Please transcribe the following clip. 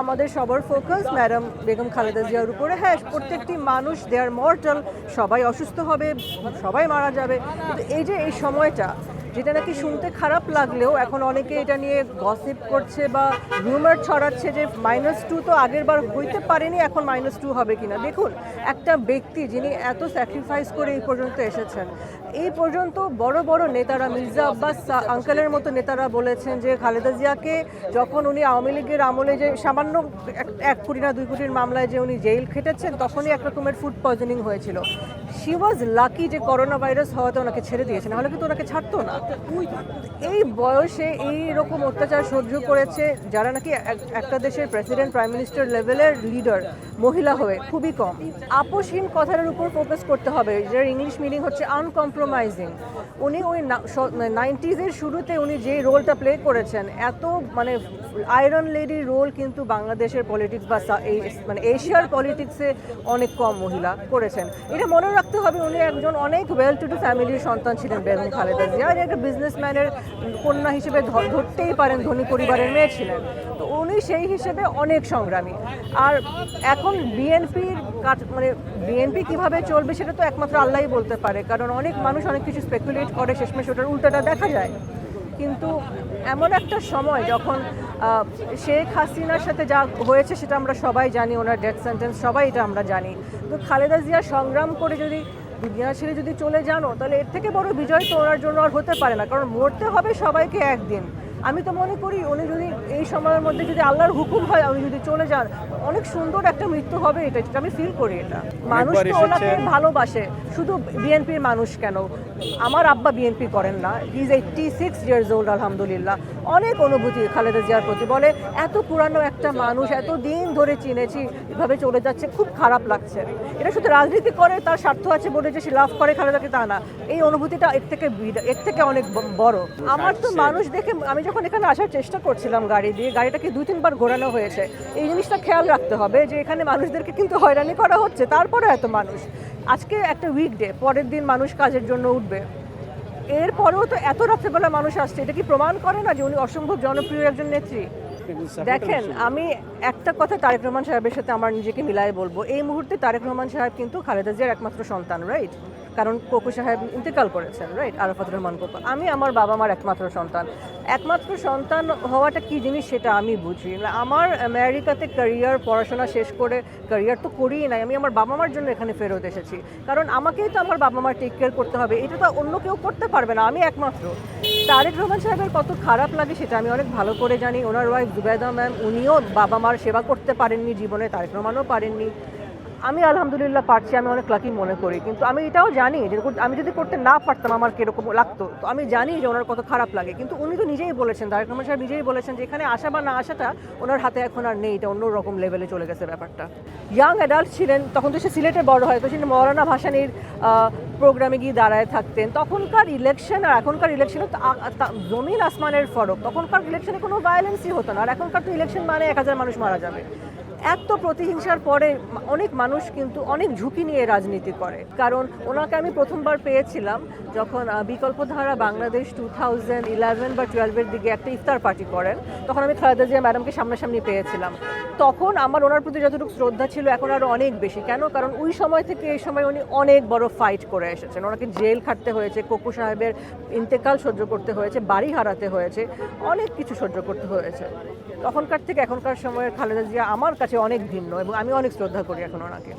আমাদের সবার focus. Madam Begum Khaleda জিয়ার উপরে। হ্যাঁ প্রত্যেকটি মানুষ দে আর মর্টাল সবাই অসুস্থ হবে, সবাই মারা যাবে। কিন্তু এই যে এই সময়টা যেটা নাকি শুনতে খারাপ লাগলেও এখন অনেকে এটা নিয়ে গসিপ করছে বা রুমার ছড়াচ্ছে যে মাইনাস টু তো আগের বার হইতে পারেনি, এখন মাইনাস টু হবে কিনা। দেখুন, একটা ব্যক্তি যিনি এত স্যাক্রিফাইস করে এই পর্যন্ত এসেছেন, এই পর্যন্ত বড় বড় নেতারা, মির্জা আব্বাস আঙ্কেলের মতো নেতারা বলেছেন যে খালেদা জিয়াকে যখন উনি আওয়ামী লীগের আমলে যে সামান্য এক কোটি না দুই কোটির মামলায় যে উনি জেল খেটেছেন, তখনই এক রকমের ফুড পয়জনিং হয়েছিল। শি ওয়াজ লাকি যে করোনা ভাইরাস হওয়াতে ওনাকে ছেড়ে দিয়েছে, নাহলে কিন্তু ওনাকে ছাড়তো না। এই বয়সে এই রকম অত্যাচার সহ্য করেছে যারা নাকি এক- একটা দেশের প্রেসিডেন্ট প্রাইম মিনিস্টার লেভেলের লিডার মহিলা হয়ে, খুবই কম। আপোষহীন কথার উপর ফোকাস করতে হবে। যার ইংলিশ মিনিং হচ্ছে আনকম্প্রোমাইজিং উনি ওই নাইনটিজের শুরুতে উনি যে রোলটা প্লে করেছেন, এত মানে আয়রন লেডি রোল কিন্তু বাংলাদেশের পলিটিক্স বা মানে এশিয়ার পলিটিক্সে অনেক কম মহিলা করেছেন। এটা মনে রাখতে হবে উনি একজন অনেক ওয়েল টু ডু ফ্যামিলির সন্তান ছিলেন বেগম খালেদা জিয়া। উনি একটা বিজনেসম্যানের কন্যা হিসেবে ধরতেই পারেন, ধনী পরিবারের মেয়ে ছিলেন। তো উনি সেই হিসেবে অনেক সংগ্রামী। আর এখন বিএনপির কাজ মানে বিএনপি কীভাবে চলবে সেটা তো একমাত্র আল্লাহই বলতে পারে। কারণ অনেক মানুষ অনেক কিছু স্পেকুলেট করে, শেষমেশ ওটার উল্টাটা দেখা যায়। কিন্তু এমন একটা সময় যখন শেখ হাসিনার সাথে যা হয়েছে সেটা আমরা সবাই জানি, ওনার ডেথ সেন্টেন্স সবাই এটা আমরা জানি। তো খালেদা জিয়া সংগ্রাম করে যদি দুনিয়া ছেড়ে যদি চলে জানো তাহলে এর থেকে বড় বিজয় তো ওনার জন্য আর হতে পারে না, কারণ মরতে হবে সবাইকে একদিন। আমি তো মনে করি উনি যদি এই সময়ের মধ্যে যদি আল্লাহর হুকুম হয় উনি যদি চলে যান অনেক সুন্দর একটা মৃত্যু হবে এটা যেটা আমি ফিল করি এটা। মানুষ তো ওনাকে ভালোবাসে শুধু বিএনপির মানুষ কেন? আমার আব্বা বিএনপি করেন না is eighty six years old আলহামদুলিল্লাহ। অনেক অনুভূতি খালেদা জিয়ার প্রতি। বলে এত পুরানো একটা মানুষ এত দিন ধরে চিনেছি এভাবে চলে যাচ্ছে খুব খারাপ লাগছে। এটা শুধু রাজনীতি করে তার স্বার্থ আছে বলে যে সে লাভ করে খালেদাকে তা না। এই অনুভূতিটা এর থেকে এর থেকে অনেক বড়। আমার তো মানুষ দেখে আমি যখন এখানে আসার চেষ্টা করছিলাম গাড়ি দিয়ে গাড়িটাকে দুই তিনবার ঘোরানো হয়েছে। এই জিনিসটা খেয়াল রাখতে হবে যে এখানে মানুষদেরকে কিন্তু হয়রানি করা হচ্ছে তারপরে এত মানুষ। আজকে একটা উইকডে পরের দিন মানুষ কাজের জন্য উঠবে। এরপরেও তো এত রাত্রেবেলা মানুষ আসছে, এটা কি প্রমাণ করে না যে উনি অসম্ভব জনপ্রিয় একজন নেত্রী? দেখেন, আমি একটা কথা তারেক রহমান সাহেবের সাথে আমার নিজেকে মিলাই বলব। এই মুহূর্তে তারেক রহমান সাহেব কিন্তু খালেদা জিয়ার একমাত্র সন্তান রাইট কারণ কোকো সাহেব ইন্তেকাল করেছেন রাইট আরাফাত রহমান কোকো। আমি আমার বাবা মার একমাত্র সন্তান। একমাত্র সন্তান হওয়াটা কি জিনিস সেটা আমি বুঝি আমার আমেরিকাতে ক্যারিয়ার পড়াশোনা শেষ করে ক্যারিয়ার তো করিই নাই। আমি আমার বাবা মার জন্য এখানে ফেরত এসেছি। কারণ আমাকেই তো আমার বাবা মার টেক কেয়ার করতে হবে। এটা তো অন্য কেউ করতে পারবে না। আমি একমাত্র। তারেক রহমান সাহেবের কত খারাপ লাগে সেটা আমি অনেক ভালো করে জানি। ওনার ওয়াইফ জুবেদা ম্যাম উনিও বাবা মার সেবা করতে পারেননি, জীবনে তারেক রহমানও পারেননি। আমি আলহামদুলিল্লাহ পারছি, আমি অনেক লাকি মনে করি। কিন্তু আমি এটাও জানি যে আমি যদি করতে না পারতাম, আমার কীরকম লাগতো? তো আমি জানি যে ওনার কত খারাপ লাগে। কিন্তু উনি তো নিজেই বলেছেন, তারেক রহমান সাহেব নিজেই বলেছেন যে এখানে আসা বা না আসাটা ওনার হাতে এখন আর নেই, এটা অন্য রকম লেভেলে চলে গেছে ব্যাপারটা। ইয়াং অ্যাডাল্ট ছিলেন, তখন তো সে সিলেটে বড় হয়, তো সে মৌলানা ভাসানির প্রোগ্রামে গিয়ে দাঁড়ায় থাকতেন। তখনকার ইলেকশন আর এখনকার ইলেকশনে জমিন আসমানের ফরক। তখনকার ইলেকশনে কোনো ভায়োলেন্সই হতো না। আর এখনকার তো ইলেকশন মানে এক হাজার মানুষ মারা যাবে। এত প্রতিহিংসার পরে অনেক মানুষ কিন্তু অনেক ঝুঁকি নিয়ে রাজনীতি করে। কারণ ওনাকে আমি প্রথমবার পেয়েছিলাম যখন Bikalpadhara Bangladesh two thousand eleven বা টুয়েলভের দিকে একটা ইফতার পার্টি করেন। তখন আমি খালেদা জিয়া ম্যাডামকে সামনাসামনি পেয়েছিলাম। তখন আমার ওনার প্রতি যতটুকু শ্রদ্ধা ছিল এখন আরও অনেক বেশি। কেন? কারণ ওই সময় থেকে এই সময় উনি অনেক বড় ফাইট করে এসেছেন। ওনাকে জেল খাটতে হয়েছে, কোকু সাহেবের ইন্তেকাল সহ্য করতে হয়েছে, বাড়ি হারাতে হয়েছে, অনেক কিছু সহ্য করতে হয়েছে। তখনকার থেকে এখনকার সময়ের খালেদা জিয়া আমার কাছে অনেক ভিন্ন এবং আমি অনেক শ্রদ্ধা করি এখন ওনাকে।